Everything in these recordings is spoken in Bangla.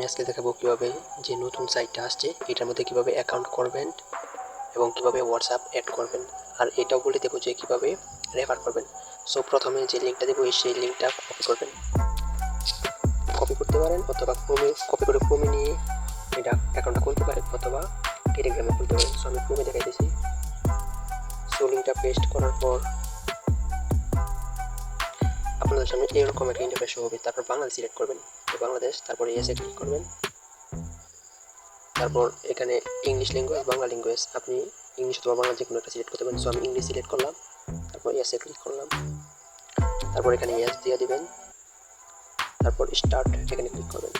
আমি আজকে দেখাবো কীভাবে যে নতুন সাইটটা আসছে, এটার মধ্যে কীভাবে অ্যাকাউন্ট করবেন এবং কীভাবে হোয়াটসঅ্যাপ অ্যাড করবেন। আর এটাও বলে দেবো যে কীভাবে রেফার করবেন। সো প্রথমে যে লিঙ্কটা দেবো, সেই লিঙ্কটা কপি করবেন। কপি করতে পারেন অথবা ক্রমে কপি করে ক্রমে নিয়ে এটা অ্যাকাউন্টটা খুলতে পারেন অথবা টেলিগ্রামে খুলতে পারেন। সো আমি ক্রমে দেখাইতেছি সো লিঙ্কটা পেস্ট করার পর সামনে এরকম একটা ইন্টারফেস হবে, তারপর বাংলাদেশ সিলেক্ট করবেন। তো বাংলাদেশ, তারপর এসে ক্লিক করবেন। তারপর এখানে ইংলিশ ল্যাঙ্গুয়েজ বাংলা ল্যাঙ্গুয়েজ আপনি ইংলিশ অথবা বাংলা যে কোনো একটা সিলেক্ট করতে পারেন। সো আমি ইংলিশ সিলেক্ট করলাম, তারপর এসে ক্লিক করলাম। তারপর এখানে এস দিয়ে দিবেন। তারপর স্টার্ট এখানে ক্লিক করবেন।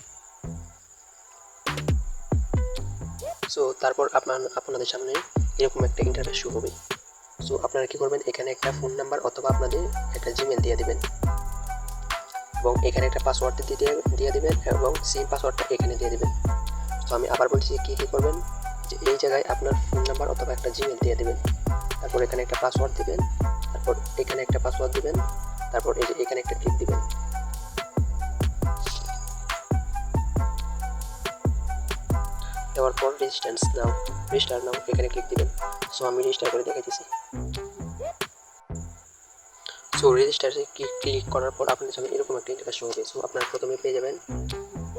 সো তারপর আপনার, আপনাদের সামনে এরকম একটা ইন্টারফেস শুরু হবে। সো আপনারা কি করবেন? এখানে একটা ফোন নাম্বার অথবা আপনাদের একটা জিমেল দিয়ে দিবেন। এবং এখানে একটা পাসওয়ার্ড দিয়ে দিয়ে দিবেন এবং সেম পাসওয়ার্ডটা এখানে দিয়ে দিবেন। তো আমি আবার বলছি কী কী করবেন? যে এই জায়গায় আপনার ফোন নাম্বার অথবা একটা জিমেল দিয়ে দিবেন। তারপর এখানে একটা পাসওয়ার্ড দিবেন, তারপর এখানে একটা পাসওয়ার্ড দিবেন, তারপর এই যে এখানে একটা ক্লিক দিবেন। দেওয়ার পর রেজিস্ট্যান্স নাও রেজিস্টার নাও এখানে ক্লিক দিবেন। সো আমি রেজিস্টার করে দেখাইতেছি। সো রেজিস্টারে ক্লিক করার পর আপনাদের সামনে এরকম একটা ইন্টারফেস হবে। সো আপনারা প্রথমে পেয়ে যাবেন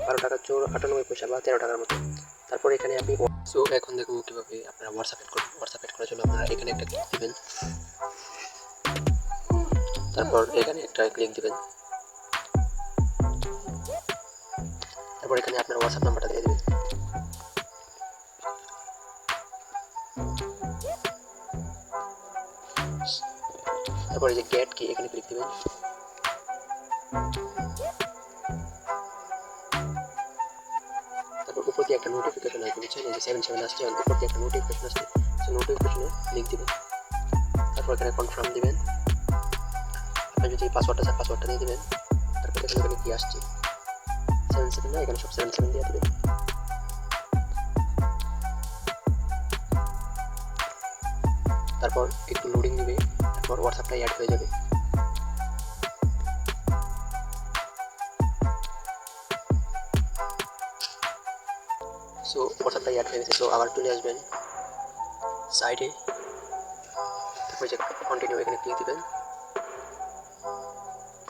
বারো টাকা চোর আটানব্বই পয়সা বা তেরো টাকার মতো। তারপর এখানে আপনি সো এখন দেখব কীভাবে আপনারা হোয়াটসঅ্যাপ এড করবেন। হোয়াটসঅ্যাপ এড করার জন্য আপনারা এখানে একটা ক্লিক দিবেন। তারপর এখানে একটা ক্লিক দিবেন। তারপর এখানে আপনার হোয়াটসঅ্যাপ নাম্বারটা দিয়ে দেবেন। তারপর যে গেট কি, এখানে ক্লিক দিবেন। তারপর উপর দিয়ে একটা নোটিফিকেশন আসবে, বুঝছেন? এই যে সেভেন সেভেন আসছে উপর দিয়ে একটা নোটিফিকেশন আসছে, সেই নোটিফিকেশনে ক্লিক দিবেন। তারপর এখানে কনফার্ম দিবেন। আপনার যদি পাসওয়ার্ডটা চান পাসওয়ার্ডটা দিয়ে দিবেন। তারপর এখানে এখানে কি আসছে? সেভেন সেভেন না, এখানে সব সেভেন সেভেন দিয়ে দিবেন। তারপর একটু লোডিং নেবে তারপর হোয়াটসঅ্যাপটা অ্যাড হয়ে যাবে। সো হোয়াটসঅ্যাপটা অ্যাড হয়ে গেছে। সো আবার চলে আসবেন সাইডে তারপর যে কন্টিনিউ এখানে ক্লিক দিবেন।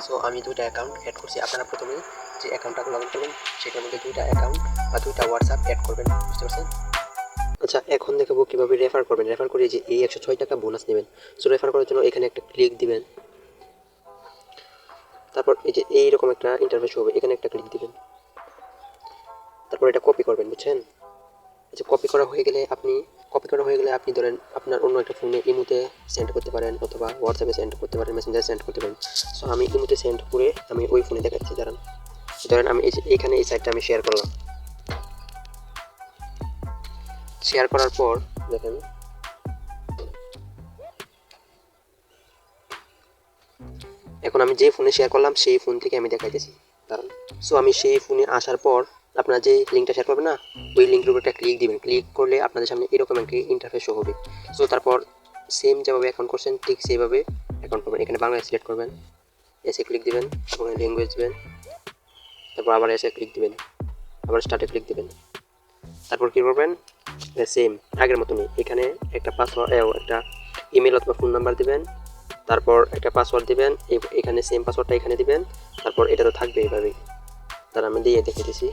সো আমি দুইটা অ্যাকাউন্ট অ্যাড করছি। আপনারা প্রথমে যে অ্যাকাউন্টটা লগ ইন করবেন, সেটার মধ্যে দুইটা অ্যাকাউন্ট বা দুইটা হোয়াটসঅ্যাপ অ্যাড করবেন। বুঝতে পারছেন? আচ্ছা এখন দেখাবো কীভাবে রেফার করবেন। রেফার করে যে এই একশো ছয় টাকা বোনাস নেবেন। সো রেফার করার জন্য এখানে একটা ক্লিক দিবেন। তারপর এই যে এইরকম একটা ইন্টারফেস হবে, এখানে একটা ক্লিক দিবেন। তারপর এটা কপি করবেন, বুঝছেন? আচ্ছা কপি করা হয়ে গেলে আপনি কপি করা হয়ে গেলে আপনি ধরেন আপনার অন্য একটা ফোনে ইমুতে সেন্ড করতে পারেন অথবা হোয়াটসঅ্যাপে সেন্ড করতে পারেন মেসেঞ্জারে সেন্ড করতে পারেন। সো আমি ইমুতে সেন্ড করে আমি ওই ফোনে দেখাচ্ছি, দাঁড়ান। ধরেন আমি এইখানে এই সাইটটা আমি শেয়ার করলাম। শেয়ার করার পর, দেখেন। এখন আমি যে ফোনে শেয়ার করলাম, সেই ফোন থেকে আমি দেখাইতেছি। দাঁড়ান সো আমি সেই ফোনে আসার পর, আপনারা যে লিঙ্কটা শেয়ার করবেন না, ওই লিঙ্কের উপর একটা ক্লিক দিবেন। ক্লিক করলে আপনাদের সামনে এরকম একটি ইন্টারফেস শো হবে। সো তারপর সেম যেভাবে অ্যাকাউন্ট করছেন, ঠিক সেইভাবে অ্যাকাউন্ট করবেন। এখানে বাংলা সিলেক্ট করবেন এসে ক্লিক দিবেন তারপর ল্যাঙ্গুয়েজ দিবেন, তারপর আবার এসে ক্লিক দিবেন, আবার স্টার্টে ক্লিক দিবেন। তারপর কী করবেন? সেম আগের মতনই। এখানে একটা পাসওয়ার্ড একটা ইমেল অথবা ফোন নাম্বার দিবেন, তারপর একটা পাসওয়ার্ড দিবেন এখানে সেম পাসওয়ার্ডটা এখানে দিবেন, তারপর এটা তো থাকবে এইভাবেই। তার আমি দিয়ে দেখে দিছি।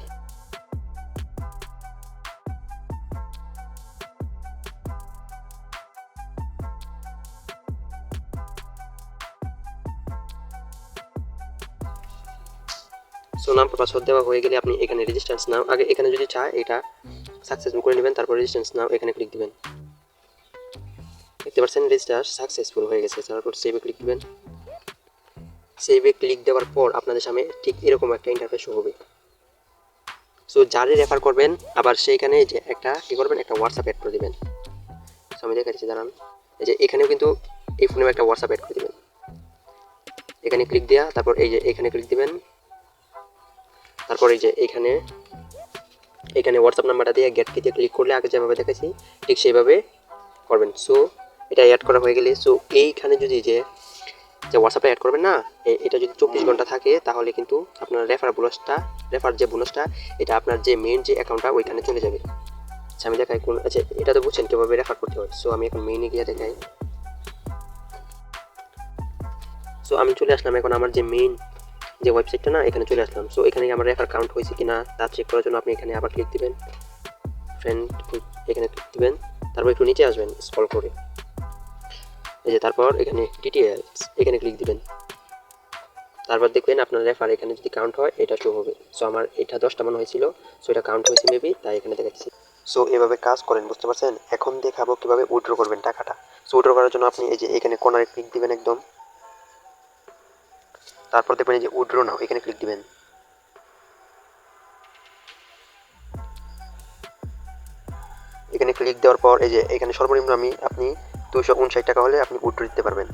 সো নাম পাসওয়ার্ড দেওয়া হয়ে গেলে আপনি এখানে রেজিস্ট্যান্স নাও আগে এখানে যদি চায়, এটা সাকসেসফুল করে নেবেন, তারপর রেজিস্ট্যান্স নাও এখানে ক্লিক দিবেন। দেখতে পাচ্ছেন রেজিস্টার সাকসেসফুল হয়ে গেছে, তারপর সেভে ক্লিক দিবেন। সেভে ক্লিক দেওয়ার পর আপনাদের সামনে ঠিক এরকম একটা ইন্টারফেস হবে। সো যারে রেফার করবেন, আবার সেইখানে যে একটা কী করবেন, একটা হোয়াটসঅ্যাপ অ্যাড করে দিবেন। সো আমি দেখাচ্ছি, দাঁড়ান। এই যে এখানেও কিন্তু এই ফোনেও একটা হোয়াটসঅ্যাপ অ্যাড করে দিবেন। এখানে ক্লিক দেওয়া তারপর এই যে এখানে ক্লিক দিবেন। তারপর এই যে এখানে এখানে হোয়াটসঅ্যাপ নাম্বারটা দিয়ে গেট কিতে ক্লিক করলে আগে যেভাবে দেখেছি, ঠিক সেইভাবে করবেন। সো এটা অ্যাড করা হয়ে গেলে সো এইখানে যদি যে যে হোয়াটসঅ্যাপে অ্যাড করবেন না এটা যদি চব্বিশ ঘণ্টা থাকে, তাহলে কিন্তু আপনার রেফার বোনাসটা রেফার যে বোনাসটা এটা আপনার যে মেইন যে অ্যাকাউন্টটা ওইখানে চলে যাবে। আচ্ছা আমি দেখাই কোন আচ্ছা এটা তো বুঝছেন কীভাবে রেফার করতে হয়। সো আমি এখন মেইনে গিয়ে দেখাই। সো আমি চলে আসলাম এখন আমার যে মেইন যে ওয়েবসাইটটা না, এখানে চলে আসলাম। সো এখানে আমার রেফার কাউন্ট হয়েছে কিনা, তা চেক করার জন্য আপনি এখানে আবার ক্লিক দিবেন। ফ্রেন্ড এখানে ক্লিক দিবেন। তারপর একটু নিচে আসবেন স্কল করে। এই যে তারপর এখানে ডিটেলস এখানে ক্লিক দিবেন। তারপর দেখবেন আপনার রেফার এখানে যদি কাউন্ট হয়, এটা শো হবে। সো আমার এটা দশটা মনে হয়েছিল। সো এটা কাউন্ট হয়েছে মেবি তাই এখানে দেখাচ্ছি। সো এভাবে কাজ করেন, বুঝতে পারছেন? এখন দেখাবো কীভাবে উইড্রো করবেন টাকাটা। সো উইড্রো করার জন্য আপনি এই যে এখানে কোনারে ক্লিক দিবেন একদম। তারপর দেখবেন যে উইথড্র নাও, এখানে ক্লিক দিবেন। এখানে ক্লিক দেওয়ার পর এই যে এখানে সর্বনিম্ন আমি, আপনি দুশো উনষাট টাকা হলে আপনি উইথড্র দিতে পারবেন।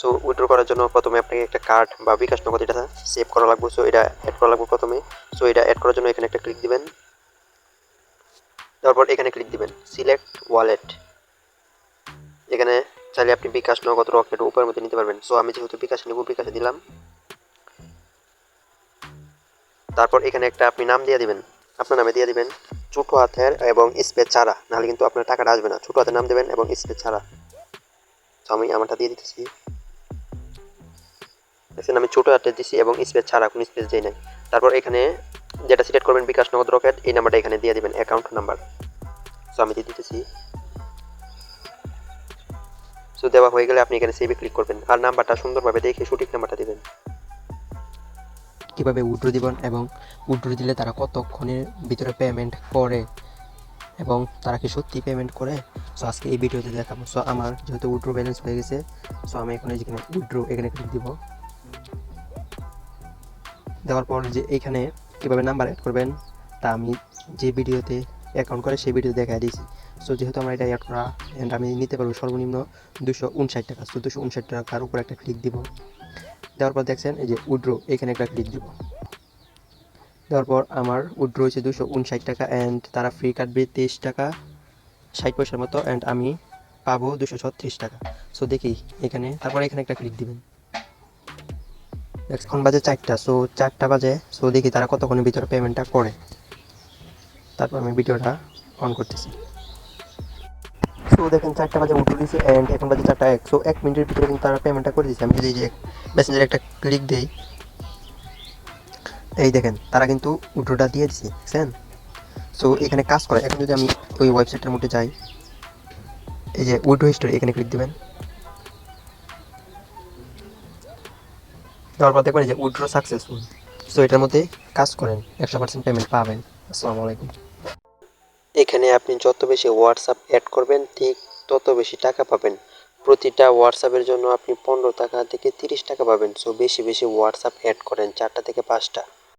সো উইথড্র করার জন্য প্রথমে আপনাকে একটা কার্ড বা বিকাশ নগদ এটা সেভ করা লাগবে সো এটা অ্যাড করা লাগবে প্রথমে। সো এটা অ্যাড করার জন্য এখানে একটা ক্লিক দিবেন। তারপর এখানে ক্লিক দিবেন সিলেক্ট ওয়ালেট এখানে চাইলে আপনি বিকাশ নগদ রকেট উপায়ের মধ্যে নিতে পারবেন। সো আমি যেহেতু বিকাশ নেব, বিকাশে দিলাম। তারপর এখানে একটা আপনি নাম দিয়ে দিবেন। আপনার নামে দিয়ে দিবেন, ছোটো হাতের এবং স্পেস ছাড়া। নাহলে কিন্তু আপনার টাকাটা আসবে না। ছোটো হাতের নাম দেবেন এবং স্পেস ছাড়া। তো আমি আমারটা দিয়ে দিতেছি। দেখছেন আমি ছোটো হাতে দিছি এবং স্পেস ছাড়া, কোনো স্পেস দিই নাই। তারপর এখানে যেটা সিলেক্ট করবেন বিকাশ নগদ রকেট, এই নাম্বারটা এখানে দিয়ে দিবেন, অ্যাকাউন্ট নাম্বার। সো আমি দিয়ে দিতেছি। সো দেওয়া হয়ে গেলে আপনি এখানে সেভে ক্লিক করবেন। আর নাম্বারটা সুন্দরভাবে দেখে সঠিক নাম্বারটা দিবেন। কীভাবে উইড্রো দিবেন এবং উইড্রো দিলে তারা কতক্ষণের ভিতরে পেমেন্ট করে এবং তারা কি সত্যি পেমেন্ট করে? সো আজকে এই ভিডিওতে দেখাবো। সো আমার যেহেতু উইড্রো ব্যালেন্স হয়ে গেছে সো আমি এখানে যেখানে উইড্রো এখানে ক্লিক দিব। দেওয়ার পর যে এইখানে কীভাবে নাম্বার অ্যাড করবেন, তা আমি যে ভিডিওতে অ্যাকাউন্ট করে সেই ভিডিও দেখাই দিয়েছি। সো যেহেতু আমার এটা অ্যাড করা অ্যান্ড আমি নিতে পারব সর্বনিম্ন দুশো উনষাট টাকা। সো দুশো উনষাট টাকার উপর একটা ক্লিক দিব। দেওয়ার পর দেখছেন, এই যে উইড্রো, এখানে একটা ক্লিক দিব। দেওয়ার পর আমার উইড্রো হয়েছে দুশো উনষাট টাকা অ্যান্ড তারা ফ্রি কাটবে তেইশ টাকা, ষাট পয়সার মতো অ্যান্ড আমি পাবো দুশো ছত্রিশ টাকা। সো দেখি এখানে, তারপর এখানে একটা ক্লিক দিবেন। এখন বাজে চারটা সো চারটা বাজে সো দেখি তারা কতক্ষণের ভিতরে পেমেন্টটা করে। তারপর আমি ভিডিওটা অন করতেছি। সো দেখেন চারটা বাজে উঠে দিয়েছে অ্যান্ড এখন বাজে চারটা এক। সো এক মিনিটের ভিতরে কিন্তু তারা পেমেন্টটা করে দিয়েছে আমি যদি যে মেসেঞ্জারে একটা ক্লিক দিই, এই দেখেন, তারা কিন্তু উড্রোটা দিয়ে দিছে, বুঝছেন? সো এখানে কাজ করে। এখন যদি আমি ওই ওয়েবসাইটের মধ্যে যাই, এই যে উড্রো হিস্টোরি এখানে ক্লিক দেবেন। দেওয়ার পর দেখবেন যে উইড্রো সাকসেসফুল সো এটার মধ্যে কাজ করেন, একশো পার্সেন্ট পেমেন্ট পাবেন। আসসালামু আলাইকুম। এখানে আপনি যত বেশি হোয়াটসঅ্যাপ অ্যাড করবেন, ঠিক তত বেশি টাকা পাবেন। প্রতিটা হোয়াটসঅ্যাপের জন্য আপনি পনেরো টাকা থেকে তিরিশ টাকা পাবেন। সো বেশি বেশি হোয়াটসঅ্যাপ অ্যাড করেন, চারটা থেকে পাঁচটা।